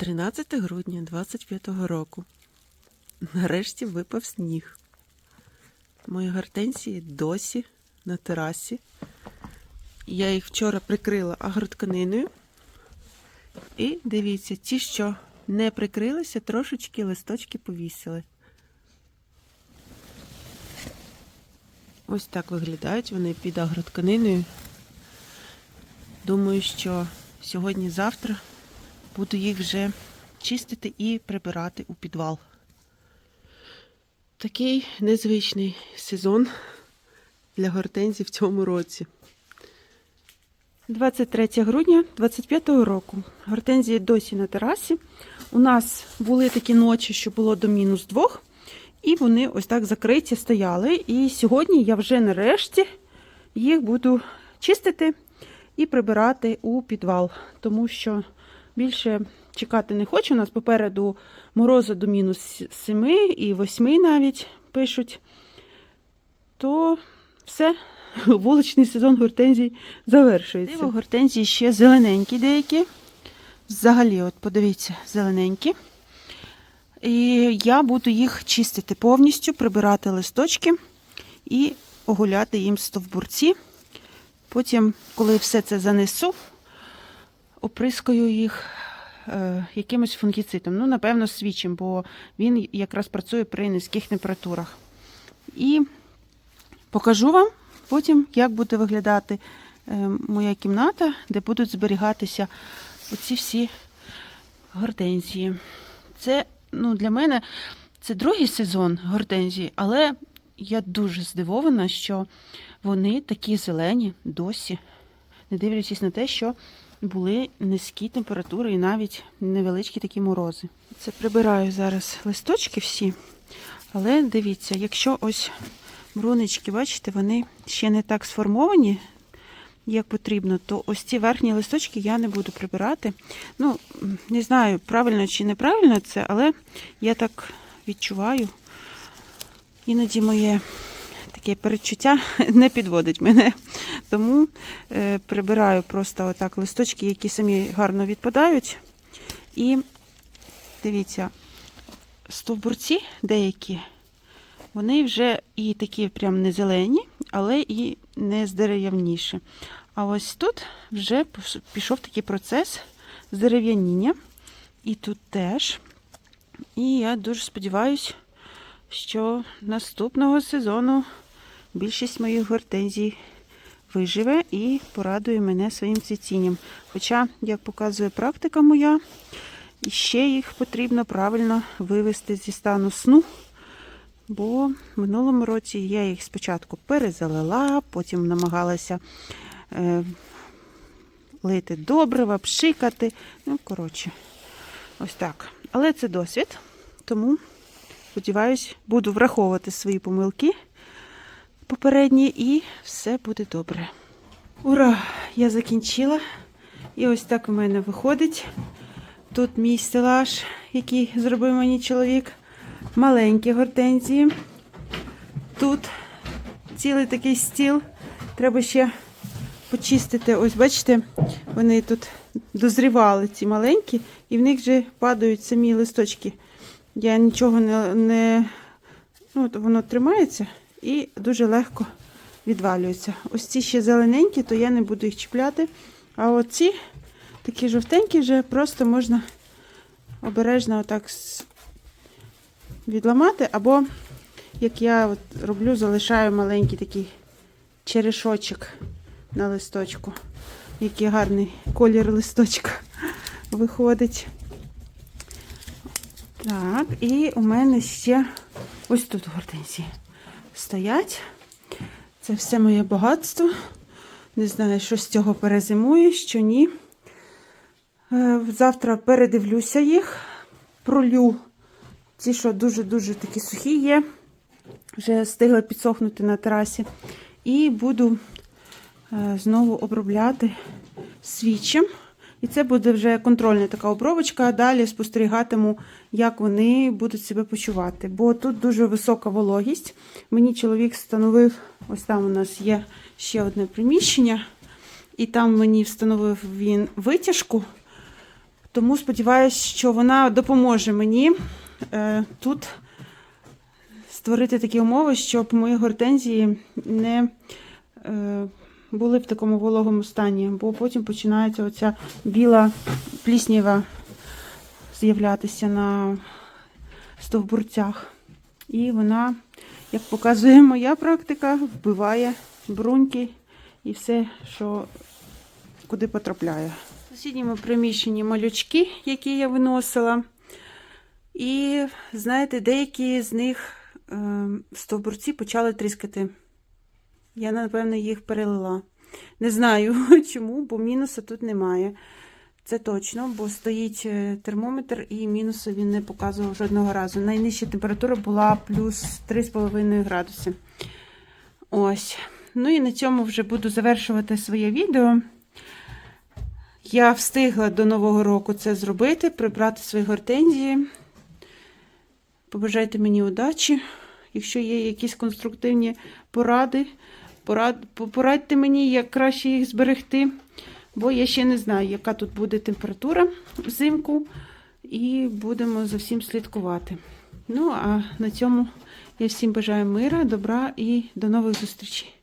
13 грудня 25-го року. Нарешті випав сніг. Мої гортензії досі на терасі. Я їх вчора прикрила агротканиною. І дивіться, ті, що не прикрилися, трошечки листочки повісили. Ось так виглядають вони під агротканиною. Думаю, що сьогодні-завтра буду їх вже чистити і прибирати у підвал. Такий незвичний сезон для гортензій в цьому році. 23 грудня 25 року. Гортензії досі на терасі. У нас були такі ночі, що було до мінус двох, і вони ось так закриті стояли. І сьогодні я вже нарешті їх буду чистити і прибирати у підвал, тому що більше чекати не хочу. У нас попереду морози до мінус 7 і 8 навіть пишуть. То все, вуличний сезон гортензій завершується. Диво, гортензії ще зелененькі деякі. Взагалі, от подивіться, зелененькі. І я буду їх чистити повністю, прибирати листочки і огуляти їм стовбурці. Потім, коли все це занесу, оприскаю їх е, якимось фунгіцидом. Ну, напевно, свічим, бо він якраз працює при низьких температурах. І покажу вам потім, як буде виглядати е, моя кімната, де будуть зберігатися оці всі гортензії. Це ну, для мене це другий сезон гортензії, але я дуже здивована, що вони такі зелені досі, не дивлячись на те, що були низькі температури і навіть невеличкі такі морози. Це прибираю зараз листочки всі, але дивіться, якщо ось брунички, бачите, вони ще не так сформовані, як потрібно, то ось ці верхні листочки я не буду прибирати. Ну, не знаю, правильно чи неправильно це, але я так відчуваю. Іноді моє таке передчуття не підводить мене. Тому е, прибираю просто отак листочки, які самі гарно відпадають. І дивіться, стовбурці деякі, вони вже і такі прям не зелені, але і не здерев'яніші. А ось тут вже пішов такий процес здерев'яніння. І тут теж. І я дуже сподіваюся, що наступного сезону більшість моїх гортензій виживе і порадує мене своїм цвітінням. Хоча, як показує практика моя, ще їх потрібно правильно вивести зі стану сну. Бо в минулому році я їх спочатку перезалила, потім намагалася е, лити добрива, пшикати. Ну, коротше, ось так. Але це досвід, тому, сподіваюсь, буду враховувати свої помилки попередні і все буде добре. Ура! Я закінчила. І ось так у мене виходить. Тут мій стелаж, який зробив мені чоловік. Маленькі гортензії. Тут цілий такий стіл. Треба ще почистити. Ось, бачите, вони тут дозрівали, ці маленькі, і в них вже падають самі листочки. Я нічого не. не ну, Воно тримається і дуже легко відвалюється. Ось ці ще зелененькі, то я не буду їх чіпляти. А оці такі жовтенькі вже просто можна обережно отак відламати, або, як я от роблю, залишаю маленький такий черешочок на листочку. Який гарний колір листочка виходить. Так, і у мене ще ось тут гортензії стоять. Це все моє багатство. Не знаю, що з цього перезимує, що ні. Е, завтра передивлюся їх, пролю ті, що дуже-дуже такі сухі є, вже встигли підсохнути на терасі. І буду е, знову обробляти свічем. І це буде вже контрольна така обробочка, далі спостерігатиму, як вони будуть себе почувати. Бо тут дуже висока вологість. Мені чоловік встановив, ось там у нас є ще одне приміщення, і там мені встановив він витяжку Тому сподіваюся, що вона допоможе мені е, тут створити такі умови, щоб мої гортензії не е, були в такому вологому стані, бо потім починається оця біла пліснява з'являтися на стовбурцях. І вона, як показує моя практика, вбиває бруньки і все, що куди потрапляє. В сусідньому приміщенні малючки, які я виносила. І, знаєте, деякі з них е, стовбурці почали тріскати. Я, напевно, їх перелила. Не знаю чому, бо мінуса тут немає. Це точно, бо стоїть е, термометр і мінусу він не показував жодного разу. Найнижча температура була плюс 3,5 градуси. Ось. Ну і на цьому вже буду завершувати своє відео. Я встигла до Нового року це зробити, прибрати свої гортензії. Побажайте мені удачі. Якщо є якісь конструктивні поради, порад, порадьте мені, як краще їх зберегти. Бо я ще не знаю, яка тут буде температура взимку, і будемо за всім слідкувати. Ну, а на цьому я всім бажаю мира, добра і до нових зустрічей.